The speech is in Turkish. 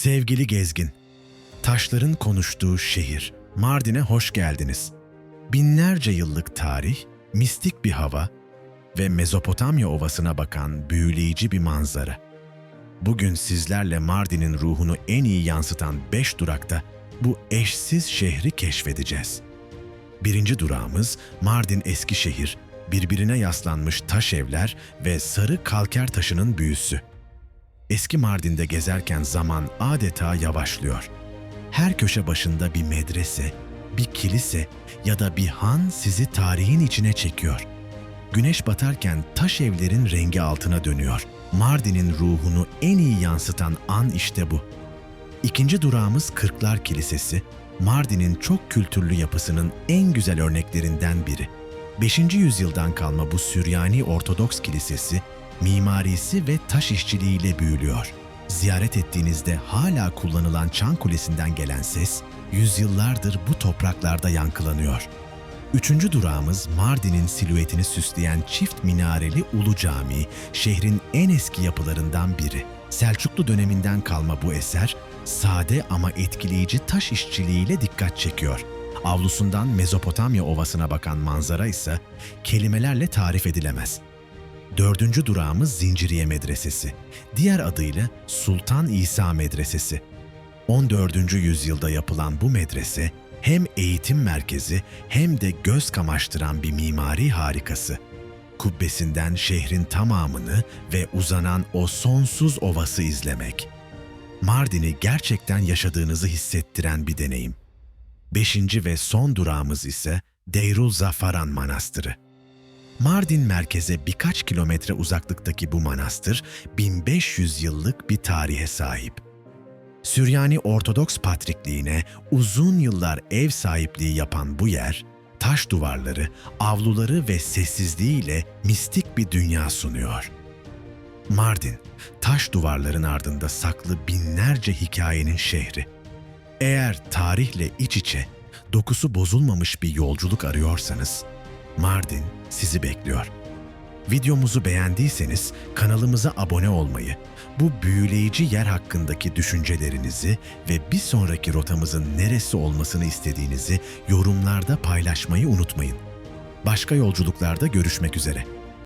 Sevgili gezgin, taşların konuştuğu şehir, Mardin'e hoş geldiniz. Binlerce yıllık tarih, mistik bir hava ve Mezopotamya ovasına bakan büyüleyici bir manzara. Bugün sizlerle Mardin'in ruhunu en iyi yansıtan beş durakta bu eşsiz şehri keşfedeceğiz. Birinci durağımız Mardin Eskişehir, birbirine yaslanmış taş evler ve sarı kalker taşının büyüsü. Eski Mardin'de gezerken zaman adeta yavaşlıyor. Her köşe başında bir medrese, bir kilise ya da bir han sizi tarihin içine çekiyor. Güneş batarken taş evlerin rengi altına dönüyor. Mardin'in ruhunu en iyi yansıtan an işte bu. İkinci durağımız Kırklar Kilisesi, Mardin'in çok kültürlü yapısının en güzel örneklerinden biri. 5. yüzyıldan kalma bu Süryani Ortodoks Kilisesi, mimarisi ve taş işçiliğiyle büyülüyor. Ziyaret ettiğinizde hala kullanılan çan kulesinden gelen ses, yüzyıllardır bu topraklarda yankılanıyor. Üçüncü durağımız Mardin'in silüetini süsleyen çift minareli Ulu Camii, şehrin en eski yapılarından biri. Selçuklu döneminden kalma bu eser, sade ama etkileyici taş işçiliğiyle dikkat çekiyor. Avlusundan Mezopotamya ovasına bakan manzara ise kelimelerle tarif edilemez. Dördüncü durağımız Zinciriye Medresesi, diğer adıyla Sultan İsa Medresesi. 14. yüzyılda yapılan bu medrese hem eğitim merkezi hem de göz kamaştıran bir mimari harikası. Kubbesinden şehrin tamamını ve uzanan o sonsuz ovası izlemek. Mardin'i gerçekten yaşadığınızı hissettiren bir deneyim. Beşinci ve son durağımız ise Deyrul Zafaran Manastırı. Mardin merkeze birkaç kilometre uzaklıktaki bu manastır 1500 yıllık bir tarihe sahip. Süryani Ortodoks Patrikliğine uzun yıllar ev sahipliği yapan bu yer, taş duvarları, avluları ve sessizliğiyle mistik bir dünya sunuyor. Mardin, taş duvarların ardında saklı binlerce hikayenin şehri. Eğer tarihle iç içe, dokusu bozulmamış bir yolculuk arıyorsanız, Mardin sizi bekliyor. Videomuzu beğendiyseniz kanalımıza abone olmayı, bu büyüleyici yer hakkındaki düşüncelerinizi ve bir sonraki rotamızın neresi olmasını istediğinizi yorumlarda paylaşmayı unutmayın. Başka yolculuklarda görüşmek üzere.